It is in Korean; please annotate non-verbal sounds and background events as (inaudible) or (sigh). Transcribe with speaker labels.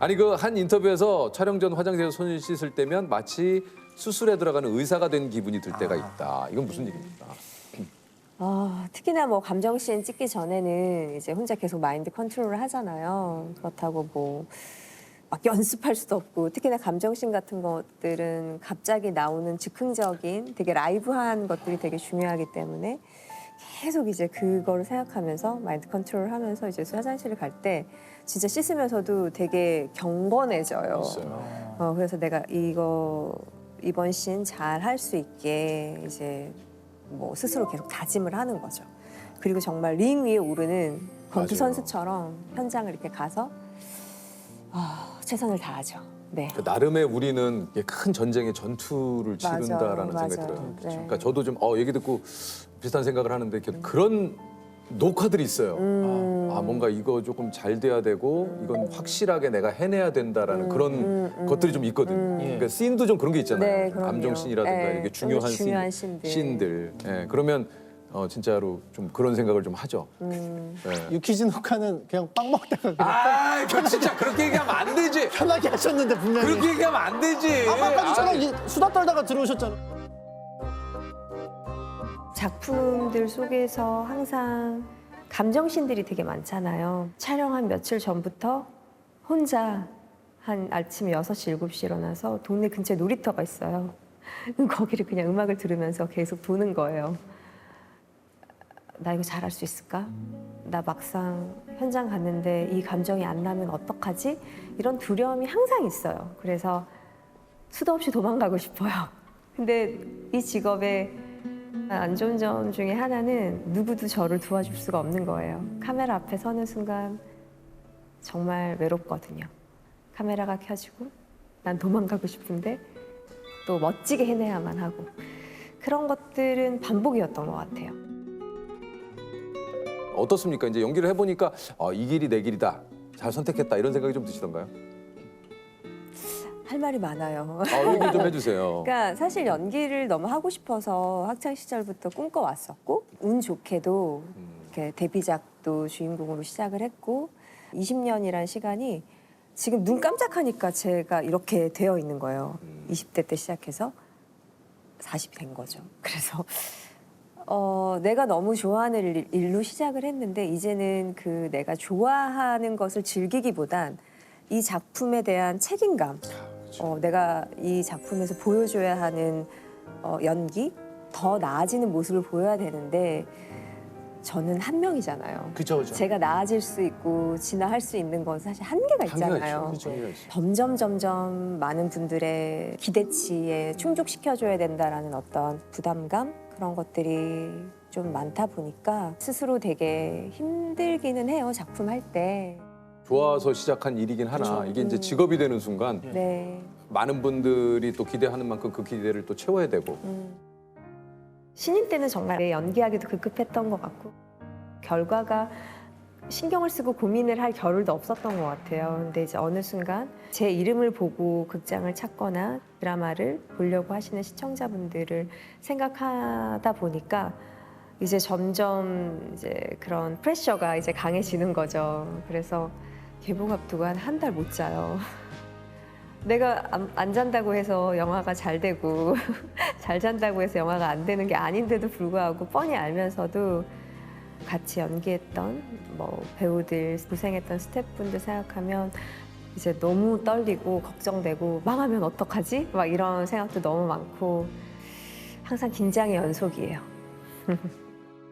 Speaker 1: 아니 그 한 인터뷰에서 촬영 전 화장실에서 손을 씻을 때면 마치 수술에 들어가는 의사가 된 기분이 들 때가 있다. 이건 무슨 일입니까?
Speaker 2: 아, 특히나 뭐 감정 씬 찍기 전에는 이제 혼자 계속 마인드 컨트롤을 하잖아요. 그렇다고 뭐 막 연습할 수도 없고 특히나 감정 씬 같은 것들은 갑자기 나오는 즉흥적인 되게 라이브한 것들이 되게 중요하기 때문에 계속 이제 그거를 생각하면서 마인드 컨트롤을 하면서 이제 화장실을 갈 때 진짜 씻으면서도 되게 경건해져요.
Speaker 1: 있어요.
Speaker 2: 어, 그래서 내가 이거 이번 씬 잘 할 수 있게 이제 뭐 스스로 계속 다짐을 하는 거죠. 그리고 정말 링 위에 오르는 권투
Speaker 1: 맞아요.
Speaker 2: 선수처럼 현장을 이렇게 가서 아, 최선을 다하죠. 네.
Speaker 1: 그 나름의 우리는 이게 큰 전쟁의 전투를
Speaker 2: 맞아요.
Speaker 1: 치른다라는
Speaker 2: 맞아요.
Speaker 1: 생각이 들어요.
Speaker 2: 네.
Speaker 1: 그러니까 저도 좀 어, 얘기 듣고 비슷한 생각을 하는데 이렇게 그런 녹화들이 있어요.
Speaker 2: 음.
Speaker 1: 아 뭔가 이거 조금 잘 돼야 되고 이건 확실하게 내가 해내야 된다라는 그런
Speaker 2: 음, 음.
Speaker 1: 것들이 좀 있거든요.
Speaker 2: 음.
Speaker 1: 그러니까 씬도 좀 그런 게 있잖아요.
Speaker 2: 네, 그럼요.
Speaker 1: 감정 씬이라든가
Speaker 2: 네,
Speaker 1: 이게
Speaker 2: 좀
Speaker 1: 중요한,
Speaker 2: 중요한
Speaker 1: 씬,
Speaker 2: 씬들.
Speaker 1: 씬들. 예, 그러면 어, 진짜로 좀 그런 생각을 좀 하죠.
Speaker 2: 음.
Speaker 1: 예.
Speaker 3: 유키즈 녹화는 그냥 빵 먹다가 그냥
Speaker 1: 아, 그 진짜 그렇게 얘기하면 안 되지.
Speaker 3: 편하게 하셨는데 분명히.
Speaker 1: 그렇게 얘기하면 안 되지.
Speaker 3: 아까까지 저랑
Speaker 1: 아,
Speaker 3: 이- 수다 떨다가 들어오셨잖아.
Speaker 2: 작품들 속에서 항상 감정신들이 되게 많잖아요. 촬영 한 며칠 전부터 혼자 한 아침 6시, 7시 일어나서 동네 근처에 놀이터가 있어요. (laughs) 거기를 그냥 음악을 들으면서 계속 도는 거예요. 나 이거 잘할 수 있을까? 나 막상 현장 갔는데 이 감정이 안 나면 어떡하지? 이런 두려움이 항상 있어요. 그래서 수도 없이 도망가고 싶어요. (laughs) 근데 이 직업에 안 좋은 점 중에 하나는 누구도 저를 도와줄 수가 없는 거예요. 카메라 앞에 서는 순간 정말 외롭거든요. 카메라가 켜지고 난 도망가고 싶은데 또 멋지게 해내야만 하고 그런 것들은 반복이었던 것 같아요.
Speaker 1: 어떻습니까? 이제 연기를 해보니까 어, 이 길이 내 길이다. 잘 선택했다 이런 생각이 좀 드시던가요?
Speaker 2: 할 말이 많아요.
Speaker 1: 아, 얘기 좀 해주세요. (laughs)
Speaker 2: 그러니까 사실 연기를 너무 하고 싶어서 학창 시절부터 꿈꿔왔었고 운 좋게도
Speaker 1: 음,
Speaker 2: 이렇게 데뷔작도 주인공으로 시작을 했고 20년이란 시간이 지금 눈 깜짝하니까 제가 이렇게 되어 있는 거예요.
Speaker 1: 음.
Speaker 2: 20대 때 시작해서 40이 된 거죠. 그래서 어, 내가 너무 좋아하는 일- 일로 시작을 했는데 이제는 그 내가 좋아하는 것을 즐기기보단 이 작품에 대한 책임감, 어, 내가 이 작품에서 보여줘야 하는 어, 연기, 더 나아지는 모습을 보여야 되는데 저는 한 명이잖아요.
Speaker 3: 그죠, 그죠.
Speaker 2: 제가 나아질 수 있고 진화할 수 있는 건 사실 한계가 있잖아요. 점점 점점 많은 분들의 기대치에 충족시켜줘야 된다라는 어떤 부담감 그런 것들이 좀 많다 보니까 스스로 되게 힘들기는 해요 작품 할 때.
Speaker 1: 좋아서 시작한 일이긴 하나
Speaker 2: 그쵸.
Speaker 1: 이게 이제
Speaker 2: 음.
Speaker 1: 직업이 되는 순간
Speaker 2: 네.
Speaker 1: 많은 분들이 또 기대하는 만큼 그 기대를 또 채워야 되고
Speaker 2: 음. 신인 때는 정말 연기하기도 급급했던 것 같고 결과가 신경을 쓰고 고민을 할 겨를도 없었던 것 같아요. 근데 이제 어느 순간 제 이름을 보고 극장을 찾거나 드라마를 보려고 하시는 시청자분들을 생각하다 보니까 이제 점점 이제 그런 프레셔가 이제 강해지는 거죠. 그래서 개봉 앞두고 한한달못 자요. (laughs) 내가 안, 안 잔다고 해서 영화가 잘 되고 (laughs) 잘 잔다고 해서 영화가 안 되는 게 아닌데도 불구하고 뻔히 알면서도 같이 연기했던 뭐 배우들 고생했던 스태프분들 생각하면 이제 너무 떨리고 걱정되고 망하면 어떡하지? 막 이런 생각도 너무 많고 항상 긴장의 연속이에요. (laughs)